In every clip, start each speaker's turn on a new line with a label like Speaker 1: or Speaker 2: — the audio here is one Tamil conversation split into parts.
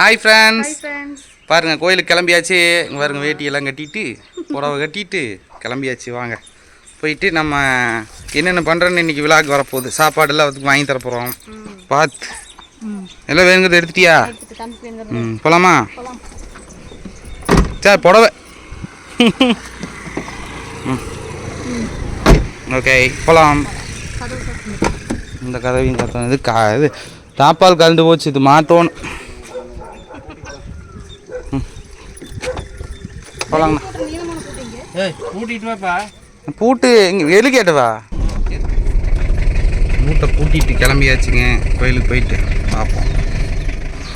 Speaker 1: ஹாய் ஃப்ரெண்ட்ஸ்
Speaker 2: ஃப்ரெண்ட்ஸ்
Speaker 1: பாருங்க கோயிலுக்கு கிளம்பியாச்சு. இங்க பாருங்க வேட்டியெல்லாம் கட்டிட்டு புடவை கட்டிட்டு கிளம்பியாச்சு. வாங்க. போயிட்டு நம்ம என்னென்ன பண்ணுறோன்னு இன்னைக்கு விழாக்கு வரப்போகுது. சாப்பாடெல்லாம் அதுக்கு வாங்கி தர போகிறோம் பார்த்து எல்லாம் வேணுங்கிறது எடுத்துட்டியா? ம் போலாமா? சரி புடவை. ஓகே போகலாம் இந்த கதவையும் கத்தணும் இது கா இது தாப்பால் கலந்து போச்சு இது மாற்றணும் போலாங்கண்ணா
Speaker 2: நீளமான போட்டீங்க
Speaker 3: ஏய் கூட்டிட்டு வாப்பா.
Speaker 1: பூட்டு இங்கே வெளி கேட்டவா மூட்டை பூட்டிட்டு கிளம்பியாச்சுங்க. கோயிலுக்கு போயிட்டு பார்ப்போம்.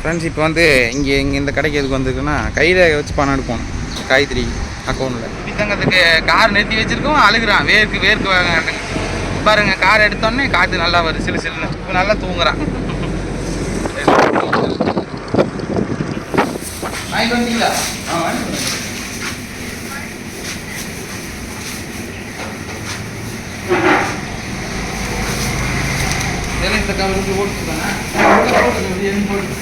Speaker 1: ஃப்ரெண்ட்ஸ் இப்போ வந்து இங்கே இங்கே இந்த கடைக்கு எதுக்கு வந்திருக்குன்னா கையில் வச்சு பணம் எடுக்கணும். காய்கறி அக்கௌண்ட்டில் பித்தங்கத்துக்கு கார் நிறுத்தி வச்சிருக்கோம் அழுகுறான். வேர்க்கு வேர்க்கு வாங்க பாருங்க கார் எடுத்தோடனே காற்று நல்லா வருது. சிலு சிலுன்னு. இப்போ நல்லா தூங்குறான். வாங்கிட்டு வந்தீங்களா ஆ வாங்கிட்டு இந்த கவருக்கு போட்டுருக்காங்க போட்டு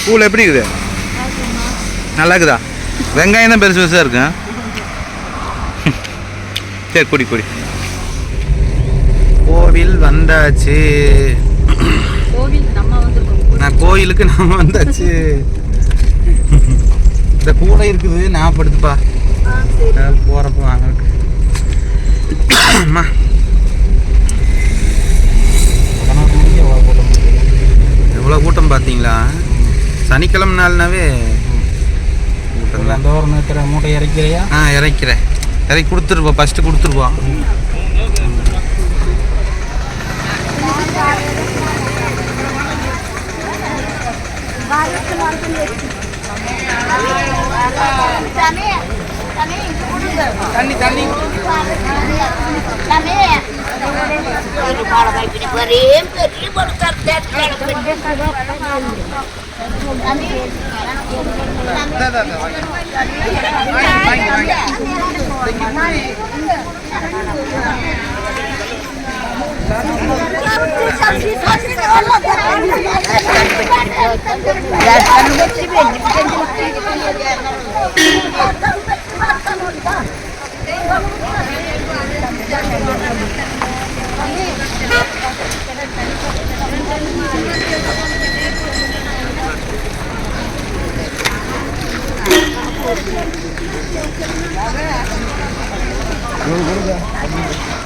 Speaker 1: பூவில் எப்படி இருக்குது? நல்லா இருக்குதா? வெங்காயம் தான் பெருசு பெருசாக இருக்கு சரி குடி குடி. கோவில் வந்தாச்சு
Speaker 2: கோவில் நம்ம வந்திருக்கோம்
Speaker 1: நான் கோயிலுக்கு நம்ம வந்தாச்சு. இந்த கூடை இருக்குது நான் படுத்துப்பா.
Speaker 2: ஆ சரி.
Speaker 1: போகிறப்ப வாங்க. அம்மா. எவ்வளோ கூட்டம் பார்த்தீங்களா? சனிக்கிழமை நாள்னாவே
Speaker 3: மூட்டை இறக்கிறியா
Speaker 1: ஆ இறக்கிறேன். இறக்கி கொடுத்துருப்போம் ஃபஸ்ட்டு கொடுத்துருவோம். தண்ணி தண்ணி. இந்தா, இந்தா, இந்தா,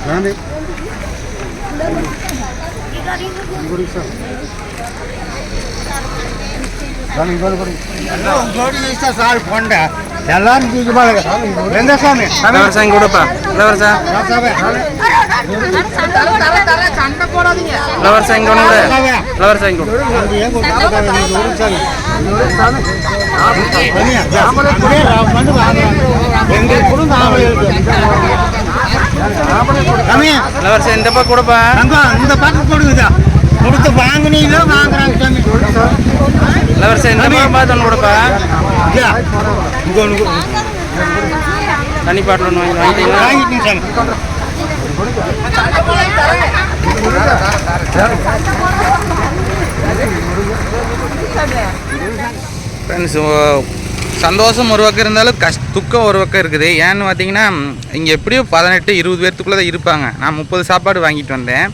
Speaker 1: வாங்க. வாங்கி, வாங்கி, வாங்கி.
Speaker 3: சால் போண்ட எல்லாரும் தூக்கி பாருங்க. எந்த சாமி?
Speaker 1: கொடுப்பா. இளவரசன் இளவரசன் இங்கே ஒன்று இளவரசன் இங்கே கொடு. இளவரசன் இந்த பக்கம் கொடுப்பா.
Speaker 3: இந்த பக்கம் கொடுக்குதா கொடுத்து வாங்கினீங்களோ வாங்குறாங்க சாமி
Speaker 1: இளவரசன் இந்த பக்கம் பார்த்து ஒன்று கொடுப்பா?
Speaker 3: இங்க. கொடு.
Speaker 1: தண்ணி பாட்டில் ஒன்று வாங்கி. வாங்கிட்டீங்களா
Speaker 3: சாமி
Speaker 1: ஃப்ரெண்ட்ஸ் சந்தோஷம் ஒரு பக்கம் இருந்தாலும் கஷ் துக்கம் ஒரு பக்கம் இருக்குது. ஏன்னு பார்த்தீங்கன்னா இங்கே எப்படியும் பதினெட்டு இருபது பேர்த்துக்குள்ளே தான் இருப்பாங்க. நான் முப்பது சாப்பாடு வாங்கிட்டு வந்தேன்.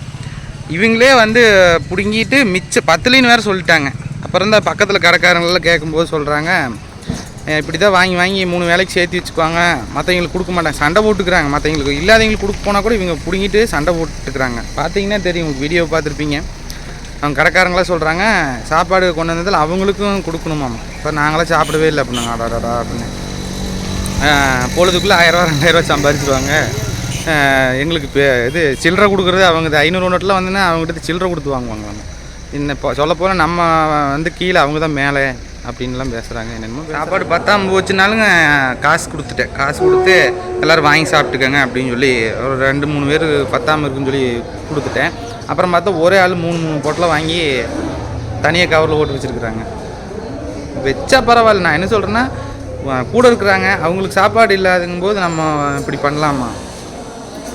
Speaker 1: இவங்களே வந்து பிடுங்கிட்டு மிச்ச பத்துலேன்னு வேறு சொல்லிட்டாங்க. அப்புறம் தான் பக்கத்தில் கடைக்காரங்களெல்லாம் கேட்கும்போது சொல்கிறாங்க இப்படி தான் வாங்கி வாங்கி மூணு வேலைக்கு சேர்த்து வச்சுக்குவாங்க. மற்றவங்களுக்கு கொடுக்க மாட்டாங்க. சண்டை போட்டுக்கிறாங்க மற்றவங்களுக்கு இல்லாதவங்களுக்கு கொடுக்க போனால் கூட இவங்க பிடுங்கிட்டு சண்டை போட்டுக்கிறாங்க. பார்த்தீங்கன்னா தெரியும் உங்களுக்கு வீடியோ பார்த்துருப்பீங்க. அவங்க கடைக்காரங்களாம் சொல்கிறாங்க சாப்பாடு கொண்டு வந்ததில் அவங்களுக்கும் கொடுக்கணுமாம். இப்போ நாங்களாம் சாப்பிடவே இல்லை. அப்படின்னாங்க அடாடா அப்படின்னு. பொழுதுக்குள்ளே ஆயிரரூவா ரெண்டாயிரரூவா சம்பாரிச்சிருவாங்க. எங்களுக்கு இப்போ இது சில்லறை கொடுக்குறது அவங்க ஐநூறு நோட்டில் வந்துன்னா அவங்ககிட்ட சில்லறை கொடுத்து வாங்குவாங்க இன்னும் இப்போ சொல்ல போனால் நம்ம வந்து கீழே அவங்க தான் மேலே அப்படின்லாம் பேசுகிறாங்க என்னென்னமோ சாப்பாடு பத்தாம் போச்சுனாலுங்க காசு கொடுத்துட்டேன். காசு கொடுத்து எல்லோரும் வாங்கி சாப்பிட்டுக்கங்க அப்படின்னு சொல்லி ஒரு ரெண்டு மூணு பேர் பத்தாம் இருக்குன்னு சொல்லி கொடுத்துட்டேன். அப்புறம் பார்த்தா ஒரே ஆள் மூணு மூணு பொட்டில் வாங்கி தனியாக கவரில் போட்டு வச்சுருக்குறாங்க. வச்சா பரவாயில்ல. நான் என்ன சொல்கிறேன்னா கூட இருக்கிறாங்க. அவங்களுக்கு சாப்பாடு இல்லாதுங்கும்போது நம்ம இப்படி பண்ணலாமா?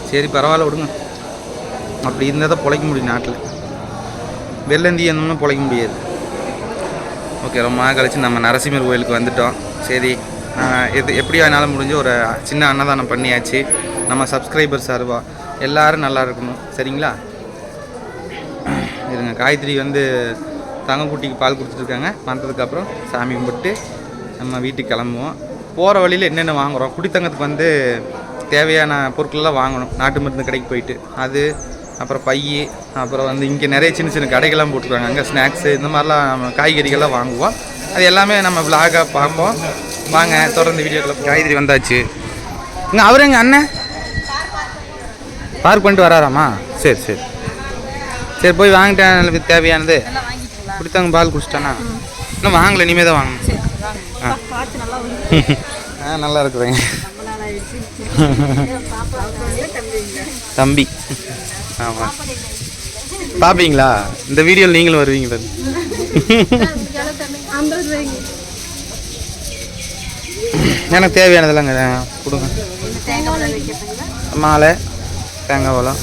Speaker 1: சரி பரவாயில்ல விடுங்க. அப்படி இருந்தால் தான் பிழைக்க முடியும் நாட்டில். வெள்ளந்தி இருந்தோம்னா பிழைக்க முடியாது. ஓகே ரொம்ப நாள் கழிச்சு நம்ம நரசிம்மர் கோயிலுக்கு வந்துட்டோம். சரி எது எப்படியோ என்னால் முடிஞ்சு ஒரு சின்ன அன்னதானம் பண்ணியாச்சு. நம்ம சப்ஸ்கிரைபர் சார்வா எல்லோரும் நல்லா இருக்கணும். சரிங்களா? இருங்க காயத்ரி வந்து தங்கக்குட்டிக்கு பால் கொடுத்துட்ருக்காங்க வந்ததுக்கப்புறம் சாமி கும்பிட்டு நம்ம வீட்டுக்கு கிளம்புவோம். போகிற வழியில் என்னென்ன வாங்குகிறோம் குடித்தங்கத்துக்கு வந்து தேவையான பொருட்கள்லாம் வாங்கணும். நாட்டு மருந்து கடைக்கு போயிட்டு. அது அப்புறம் பை அப்புறம் வந்து இங்கே நிறைய சின்ன சின்ன கடைகள்லாம் போட்டுருக்காங்க. அங்கே ஸ்நாக்ஸு இந்த மாதிரிலாம் நம்ம காய்கறிகள்லாம் வாங்குவோம். அது எல்லாமே நம்ம விலாகாக பார்ப்போம். வாங்க தொடர்ந்து வீடியோக்குள்ள காய்கறி வந்தாச்சு. இங்கே அவர் எங்கள் அண்ணன்? பார்க் பண்ணிட்டு வராராமா? சரி சரி. சரி போய் வாங்கிட்டேன். எனக்கு தேவையானது.
Speaker 2: எல்லாம் வாங்கிட்டீங்களா?
Speaker 1: குடித்தாங்க பால் குடிச்சிட்டானா? இன்னும் வாங்கலை இனிமே தான் வாங்கணும் ஆ. நல்லா இருக்குதுங்க
Speaker 2: ரொம்ப நாள் ஆயிடுச்சு பாப்பா தம்பிங்க
Speaker 1: தம்பி. ஆமாம் பார்ப்பீங்களா இந்த வீடியோவில் நீங்களும் வருவீங்க எனக்கு தேவையானதெல்லாம் கொடுங்க. மாலை தேங்காய் பழம்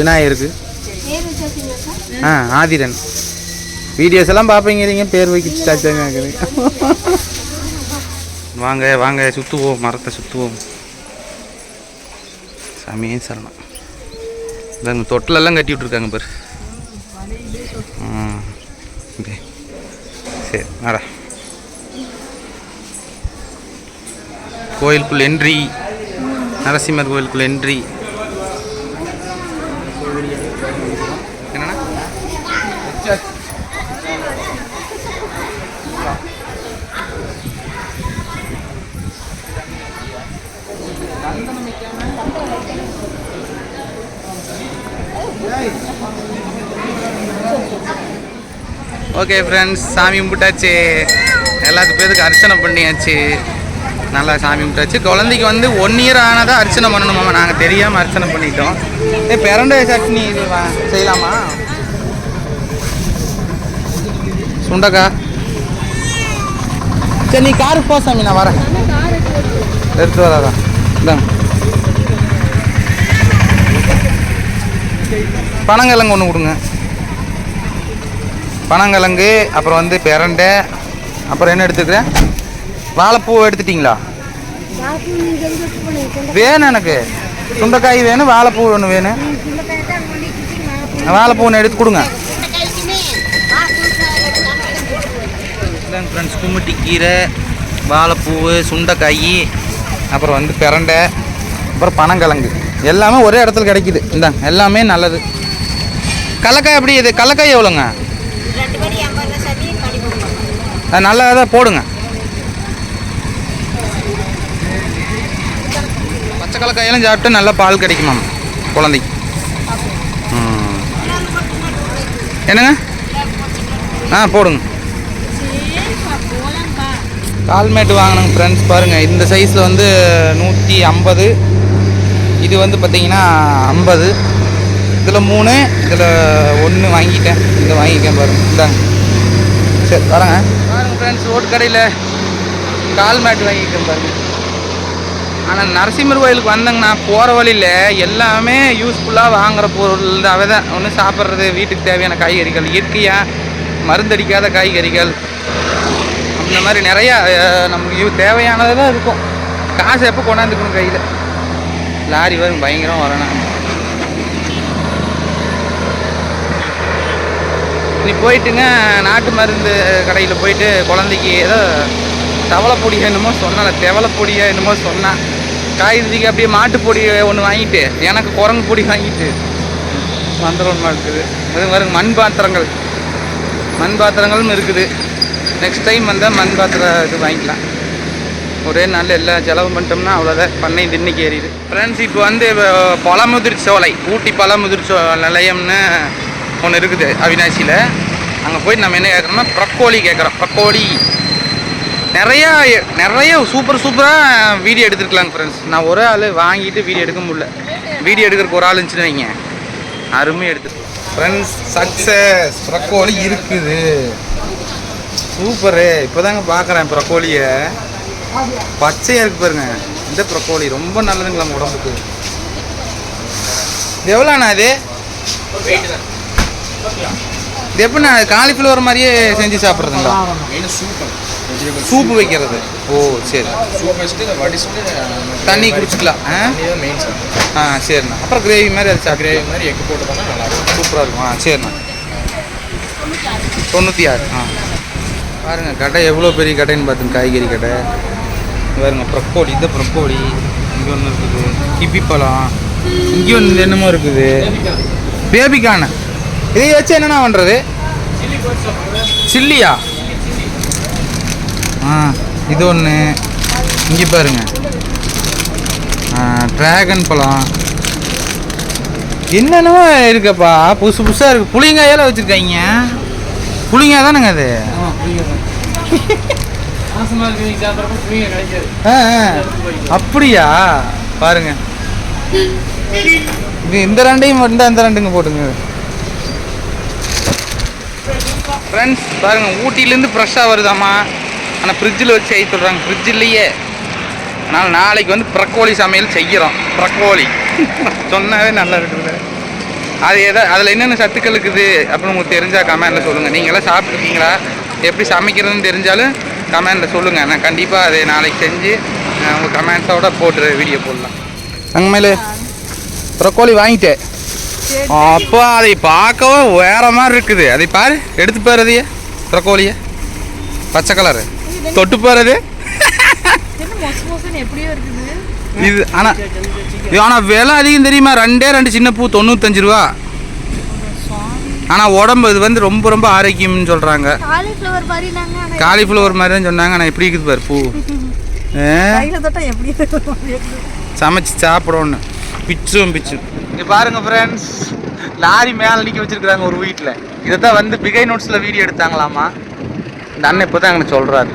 Speaker 1: விநாயகருக்கு. ஆ ஆதிரன். வீடியோஸ் எல்லாம் பார்ப்பீங்கிறீங்க பேர் வைக்கிச்சாச்சாங்க வாங்க வாங்க சுற்றுவோம் மரத்தை சுற்றுவோம் சாமியே சரணம். இதாங்க தொட்டிலெல்லாம் கட்டி விட்ருக்காங்க பாரு சரி வரேன் கோயிலுக்குள் என்ட்ரி நரசிம்மர் கோயிலுக்குள் என்ட்ரி ஓகே ஃப்ரெண்ட்ஸ் சாமி கும்பிட்டாச்சு. எல்லாத்து பேருக்கு அர்ச்சனை பண்ணியாச்சு. நல்லா சாமி கும்பிட்டாச்சு. குழந்தைக்கு வந்து ஒன் இயர் ஆனதாக அர்ச்சனை பண்ணணுமாமா? நாங்கள் தெரியாமல் அர்ச்சனை பண்ணிட்டோம். ஏ பிரண்டை சட்னி இது செய்யலாமா? சுண்டக்கா. சரி நீ காருக்கு போ சாமி நான் வரேன். எடுத்து வராதா இந்தாங்க. பனங்கிழங்கு ஒன்று கொடுங்க. பனங்கிழங்கு அப்புறம் வந்து பெரண்டை அப்புறம் என்ன எடுத்துக்கிறேன்? வாழைப்பூ எடுத்துட்டிங்களா? வேணும் எனக்கு. சுண்டைக்காய் வேணும் வாழைப்பூ ஒன்று வேணும். வாழைப்பூ ஒன்று எடுத்து கொடுங்க. ஃப்ரெண்ட்ஸ் கும்மிட்டி கீரை வாழைப்பூ சுண்டைக்காய் அப்புறம் வந்து பெரண்டை அப்புறம் பனங்கிழங்கு. எல்லாமே ஒரே இடத்துல கிடைக்குது. இந்தாங்க எல்லாமே நல்லது. கடலக்காய் எப்படி இது? கடலக்காய் எவ்வளோங்க? நல்லா தான் போடுங்க. பச்சை கடலக்காயெல்லாம் சாப்பிட்டு நல்லா பால் கிடைக்குமாம் குழந்தைக்கு. என்னங்க? ஆ போடுங்க. கால்மேட்டு வாங்கினங்க ஃப்ரெண்ட்ஸ் பாருங்கள் இந்த சைஸில் வந்து நூற்றி ஐம்பது. இது வந்து பார்த்தீங்கன்னா ஐம்பது. இதில் மூணு இதில் ஒன்று வாங்கிட்டேன். இதை வாங்கிக்கேன் பாருங்க. இந்தாங்க. சரி வரேங்க பாருங்க ஃப்ரெண்ட்ஸ் ரோட் கடையில் கால் மேட் வாங்கிக்கேன் பாருங்க. ஆனால் நரசிம்மர் கோயிலுக்கு வந்தேங்கண்ணா. போகிற வழியில் எல்லாமே யூஸ்ஃபுல்லாக வாங்குற பொருள் தான் தான் ஒன்று சாப்பிட்றது வீட்டுக்கு தேவையான காய்கறிகள் இயற்கையாக மருந்தடிக்காத காய்கறிகள். அந்த மாதிரி நிறையா நமக்கு யூ- தேவையானது தான் இருக்கும். காசு எப்போ கொண்டாந்துக்கணும் கையில்? லாரி வரும் பயங்கரம் வரணும் நீ போயிட்டுங்க நாட்டு மருந்து கடையில் போயிட்டு குழந்தைக்கு ஏதோ தவளைப்பொடி என்னமோ சொன்னால தெவளைப்பொடியா என்னமோ சொன்னான் காய்கறிக்கு அப்படியே மாட்டுப்பொடி ஒன்று வாங்கிட்டு எனக்கு குரங்கு பொடி வாங்கிட்டு. மந்திரமாக இருக்குது. அது வருங்க மண் பாத்திரங்கள். மண் பாத்திரங்களும் இருக்குது. நெக்ஸ்ட் டைம் வந்தால் மண் பாத்திரம் இது வாங்கிக்கலாம். ஒரே நாளில் எல்லாம் செலவு பண்ணிட்டோம்னா அவ்வளோதான் பண்ணை தின்னிக்கு ஏறிடு ஃப்ரெண்ட்ஸ் இப்போ வந்து பழமுதிர் சோலை ஊட்டி பழமுதிர் சோ நிலையம்னு ஒன்று இருக்குது அவினாசியில். அங்கே போய் நம்ம என்ன கேட்குறோம்னா ப்ரக்கோலி கேட்குறோம் ப்ரக்கோலி. நிறையா நிறைய சூப்பர் சூப்பராக வீடியோ எடுத்துருக்கலாங்க ஃப்ரெண்ட்ஸ் நான் ஒரு ஆள் வாங்கிட்டு வீடியோ எடுக்க முடியல. வீடியோ எடுக்கிறதுக்கு ஒரு ஆள் இருந்துச்சுன்னு வைங்க. அருமையாக எடுத்து. ஃப்ரெண்ட்ஸ் சக்ஸஸ் ப்ரக்கோலி இருக்குது. சூப்பரு இப்போதாங்க பார்க்குறேன் ப்ரக்கோலியை. பச்சையாக இருக்கு பாருங்க. இந்த ப்ரொக்கோலி ரொம்ப நல்லதுங்களா நம்ம உடம்புக்கு? இது எவ்வளோண்ணா இது? இது எப்படிண்ணா காலிஃப்ளவர் மாதிரியே செஞ்சு சாப்பிட்றதுங்களா? சூப்பு வைக்கிறது. ஓ சரி.
Speaker 4: சூப்
Speaker 1: தண்ணி குடிச்சிக்கலாம். ஆ?
Speaker 4: மெயின்
Speaker 1: ஆ சரிண்ணா. அப்புறம் கிரேவி மாதிரி அது
Speaker 4: கிரேவி மாதிரி எக் போட்டு நல்லா
Speaker 1: சூப்பராக இருக்கும். ஆ சரிண்ணா. தொண்ணூற்றி ஆறு. ஆ. பாருங்கள் கடை எவ்வளோ பெரிய கடைன்னு பார்த்துங்க காய்கறி கடை. பாருங்க ப்ரொக்கோலி. இந்த ப்ரொக்கோலி. இங்கே ஒன்று இருக்குது. கிப்பி பழம். இங்கே ஒன்று என்னமோ இருக்குது. பேபிக்கான இதை வச்சு என்னண்ணா பண்ணுறது சில்லியா? ஆ இது ஒன்று இங்கே பாருங்க. ட்ராகன் பழம். என்னென்னமோ இருக்கப்பா. புதுசு புதுசாக இருக்குது புளிங்காயெல்லாம் வச்சுருக்காங்க. புளிங்காய் தானேங்க அது? அப்படியா? பாருங்க. இது இந்த ரெண்டையும் இந்த இந்த ரெண்டுங்க போட்டுங்க. ஃப்ரெண்ட்ஸ் பாருங்க ஊட்டிலேருந்து ஃப்ரெஷ்ஷாக வருதாம்மா. ஆனால் ஃப்ரிட்ஜில் வச்சு செய்ய சொல்கிறாங்க ஃப்ரிட்ஜ் இல்லையே. அதனால் நாளைக்கு வந்து ப்ரக்கோலி சமையல் செய்கிறோம் ப்ரக்கோலி சொன்னாவே நல்லா இருக்குது அது எதா அதில் என்னென்ன சத்துக்கள் இருக்குது அப்படின்னு உங்களுக்கு தெரிஞ்சால் என்ன சொல்லுங்கள் நீங்களாம் சாப்பிட்ருக்கீங்களா எப்படி சமைக்கிறதுன்னு தெரிஞ்சாலும் கமெண்டில் சொல்லுங்கள் நான் கண்டிப்பாக அதை நாளைக்கு செஞ்சு உங்கள் கமெண்ட்ஸோட போட்டு வீடியோ போடலாம். அங்கே மேலே. ப்ரக்கோலி வாங்கிட்டேன். அப்போ அதை பார்க்கவே வேற மாதிரி இருக்குது. அதை பாரு எடுத்து பாரு அதையே. ப்ரக்கோலியை பச்சை கலரு தொட்டு
Speaker 2: இருக்குது.
Speaker 1: இது ஆனால் இது ஆனால் விலை அதிகம் தெரியுமா? ரெண்டே ரெண்டு சின்ன பூ தொண்ணூத்தஞ்சு ரூபா. ஆனால் உடம்பு இது வந்து ரொம்ப ரொம்ப ஆரோக்கியம்னு சொல்கிறாங்க
Speaker 2: காலிஃப்ளவர் மாதிரி
Speaker 1: தான் சொன்னாங்க ஆனால் எப்படி இருக்குது பாரு பூ. சமைச்சு சாப்பிடணும் பிச்சும் பிச்சும் இங்கே பாருங்க ஃப்ரெண்ட்ஸ் லாரி மேலே நிற்க வச்சிருக்காங்க ஒரு வீட்டில் இதை தான் வந்து பிகை நோட்ஸில் வீடியோ எடுத்தாங்களாமா? இந்த அண்ணன் இப்போ தான் எங்களுக்கு சொல்கிறாரு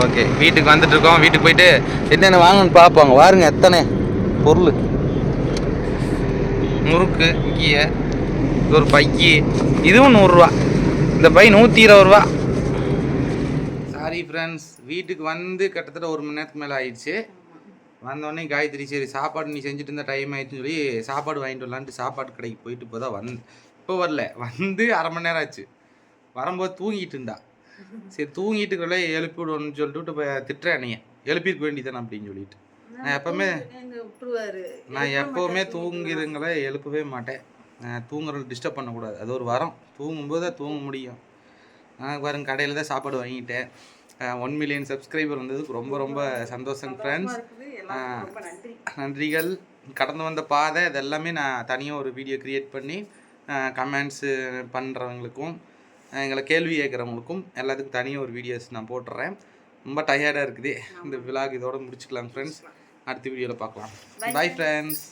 Speaker 1: ஓகே வீட்டுக்கு வந்துட்டு இருக்கோம். வீட்டுக்கு போயிட்டு என்னென்ன வாங்கணும்னு பார்ப்பாங்க பாருங்க எத்தனை பொருள். முறுக்கு இங்கேயே இது ஒரு பையி இதுவும் நூறுரூவா. இந்த பை நூற்றி இருபது ரூபா சாரி ஃப்ரெண்ட்ஸ் வீட்டுக்கு வந்து கிட்டத்தட்ட ஒரு மணி நேரத்துக்கு மேலே ஆயிடுச்சு. வந்தோடனே காயத்ரி சரி சாப்பாடு நீ செஞ்சுட்டு இருந்த டைம் ஆயிடுச்சுன்னு சொல்லி சாப்பாடு வாங்கிட்டு வரலான்ட்டு சாப்பாடு கடைக்கு போயிட்டு இப்போ தான் வந்து இப்போ வரல. வந்து அரை மணி நேரம் ஆச்சு. வரும்போது தூங்கிட்டு இருந்தா. சரி தூங்கிட்டு இருக்கல எழுப்பி விடுவோம்னு சொல்லிட்டு இப்போ திட்டுறேன் என்னைய. எழுப்பியிருக்க வேண்டியதானே அப்படின்னு சொல்லிட்டு. நான் எப்பவுமே நான் எப்போவுமே தூங்கிடுங்களே எழுப்பவே மாட்டேன். தூங்குறது டிஸ்டர்ப் பண்ணக்கூடாது. அது ஒரு வரம். தூங்கும்போது தான் தூங்க முடியும். நான் பாருங்க கடையில் தான் சாப்பாடு வாங்கிட்டேன். ஒன் மில்லியன் சப்ஸ்கிரைபர் வந்ததுக்கு ரொம்ப ரொம்ப சந்தோஷம் ஃப்ரெண்ட்ஸ் நன்றிகள். கடந்து வந்த பாதை இதெல்லாமே நான் தனியாக ஒரு வீடியோ க்ரியேட் பண்ணி கமெண்ட்ஸு பண்ணுறவங்களுக்கும் எங்களை கேள்வி கேட்குறவங்களுக்கும் எல்லாத்துக்கும் தனியாக ஒரு வீடியோஸ் நான் போட்டுறேன். ரொம்ப டயர்டாக இருக்குது. இந்த விலாக் இதோட முடிச்சுக்கலாம் ஃப்ரெண்ட்ஸ் அடுத்த வீடியோவில் பார்க்கலாம். Bye friends